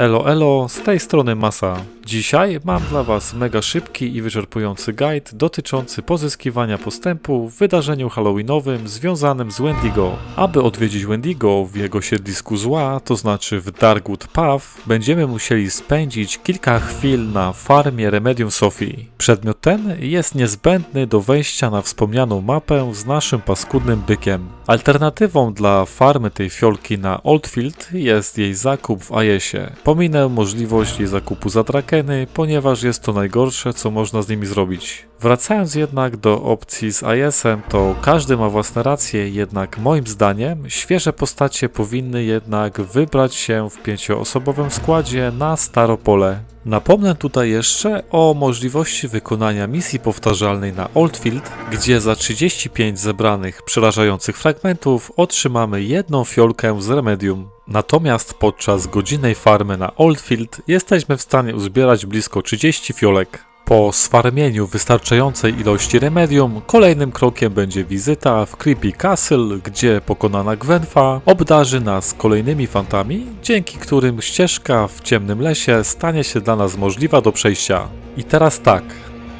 Elo, elo, z tej strony Masa. Dzisiaj mam dla Was mega szybki i wyczerpujący guide dotyczący pozyskiwania postępu w wydarzeniu halloweenowym związanym z Wendigo. Aby odwiedzić Wendigo w jego siedlisku zła, to znaczy w Darkwood Path, będziemy musieli spędzić kilka chwil na farmie Remedium Sophie. Przedmiot ten jest niezbędny do wejścia na wspomnianą mapę z naszym paskudnym bykiem. Alternatywą dla farmy tej fiolki na Oldfield jest jej zakup w Ajesie. Pominę możliwość jej zakupu za drakeny, ponieważ jest to najgorsze, co można z nimi zrobić. Wracając jednak do opcji z AES-em, to każdy ma własne racje, jednak moim zdaniem świeże postacie powinny jednak wybrać się w pięcioosobowym składzie na Staropole. Napomnę tutaj jeszcze o możliwości wykonania misji powtarzalnej na Oldfield, gdzie za 35 zebranych przerażających fragmentów otrzymamy jedną fiolkę z Remedium. Natomiast podczas godzinnej farmy na Oldfield jesteśmy w stanie uzbierać blisko 30 fiolek. Po sfarmieniu wystarczającej ilości remedium, kolejnym krokiem będzie wizyta w Creepy Castle, gdzie pokonana Gwenfa obdarzy nas kolejnymi fantami, dzięki którym ścieżka w ciemnym lesie stanie się dla nas możliwa do przejścia. I teraz tak,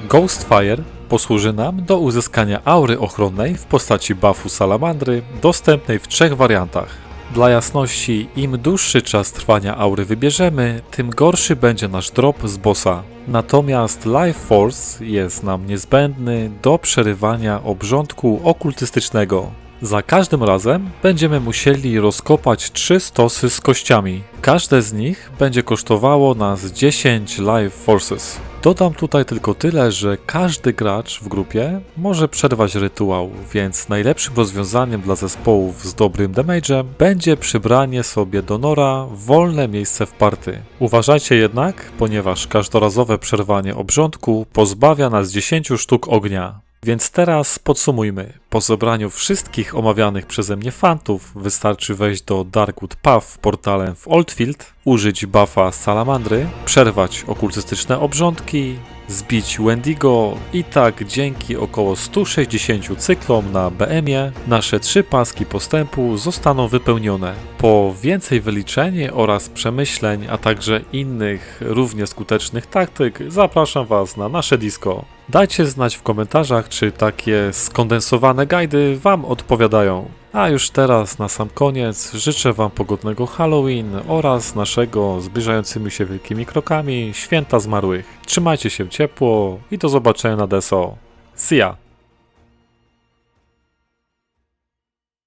Ghostfire posłuży nam do uzyskania aury ochronnej w postaci buffu salamandry, dostępnej w trzech wariantach. Dla jasności, im dłuższy czas trwania aury wybierzemy, tym gorszy będzie nasz drop z bossa. Natomiast Life Force jest nam niezbędny do przerywania obrządku okultystycznego. Za każdym razem będziemy musieli rozkopać trzy stosy z kościami. Każde z nich będzie kosztowało nas 10 Life Forces. Dodam tutaj tylko tyle, że każdy gracz w grupie może przerwać rytuał, więc najlepszym rozwiązaniem dla zespołów z dobrym damage'em będzie przybranie sobie donora wolne miejsce w party. Uważajcie jednak, ponieważ każdorazowe przerwanie obrządku pozbawia nas 10 sztuk ognia. Więc teraz podsumujmy. Po zebraniu wszystkich omawianych przeze mnie fantów wystarczy wejść do Darkwood Path portalem w Oldfield, użyć buffa Salamandry, przerwać okultystyczne obrządki, zbić Wendigo i tak dzięki około 160 cyklom na BM-ie nasze trzy paski postępu zostaną wypełnione. Po więcej wyliczeń oraz przemyśleń, a także innych równie skutecznych taktyk zapraszam Was na nasze disco. Dajcie znać w komentarzach, czy takie skondensowane guidy Wam odpowiadają. A już teraz, na sam koniec, życzę Wam pogodnego Halloween oraz naszego zbliżającymi się wielkimi krokami święta zmarłych. Trzymajcie się ciepło i do zobaczenia na DSO. See ya!